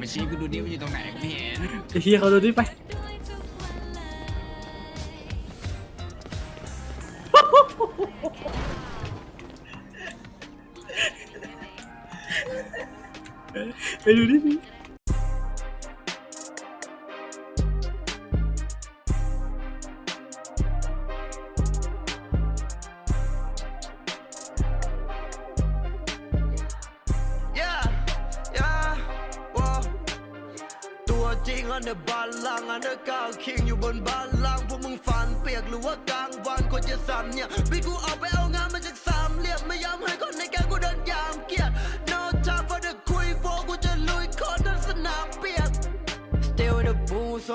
มาชี้กูดูดิมันอยู่ตรงไหนกูไม่เห็นไอ้เฮียเขาดูดิไป ไปดูดิ ตัวจริงอันเดอร์บาลังก์อันเดอร์กาวคิงอยู่บนบาลัง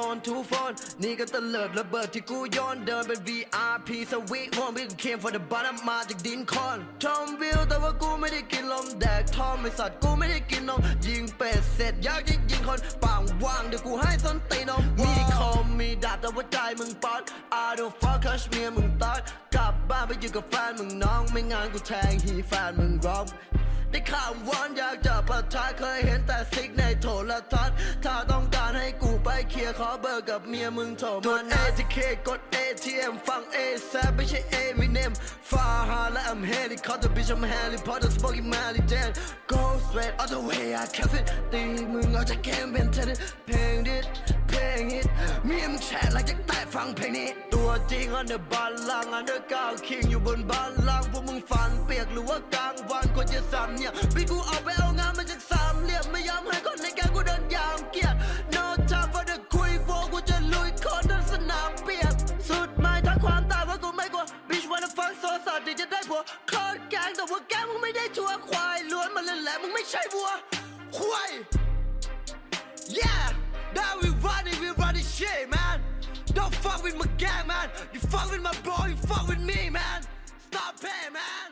booth on two phone นี่ก็ตะเลิดระเบิดที่กูย้อนเดินเป็น VIP สวีทวอนวิ่งเคียม for the bottom มาจากดินคอนทอมวิวแต่ว่ากูไม่ได้กินลมแดกทอมไม่สัตว์กูไม่ได้กินนมยิงเป็ดเสร็จอยากจะยิงคนปางว่างเดี๋ยวกูให้ส้นตีนมมีคอมมีดาบแต่ว่าใจมึงป๊อด I don't fuck คัชเมียมึงตัดกลับบ้านไปอยู่กับแฟนมึงน้องไม่งานกูแทงฮีแฟนมึงร้องได้ข่าววอนอยากจะประทายเคยเห็นแต่ซิกในโทรทัศน์ถ้าต้อง ยร์ขอเบอร์กับเมียมึงโทรมากด ATK กด ATM ฟัง A แซบไม่ใช่ A ไม่เนมฟาฮาและ I'm Harry Potter bitch I'm Harry Potter smoking Mary Jane Go straight all the way I kept it ตีมึงออกจากเกมเป็นเทนนิสเพลงดิสเพลงฮิตเมียมึงแชร์หลังจากแต่ฟังเพลงนี้ ตัวจริงอันเดอร์บาลังอันเดอร์กาวคิงอยู่บนบาลังก์พวกมึงฝันเปียกหรือว่ากลางวันคนจะสั่นเนี่ยพี่กูออกไปเอา มึงไม่ได้ชัวร์ควายล้วนมาเลยแหละมึงไม่ใช่วัว ควาย Yeah, now we running, we running shit, man. Don't fuck with my gang, man. You fuck with my bro, you fuck with me, man. Stop it, man.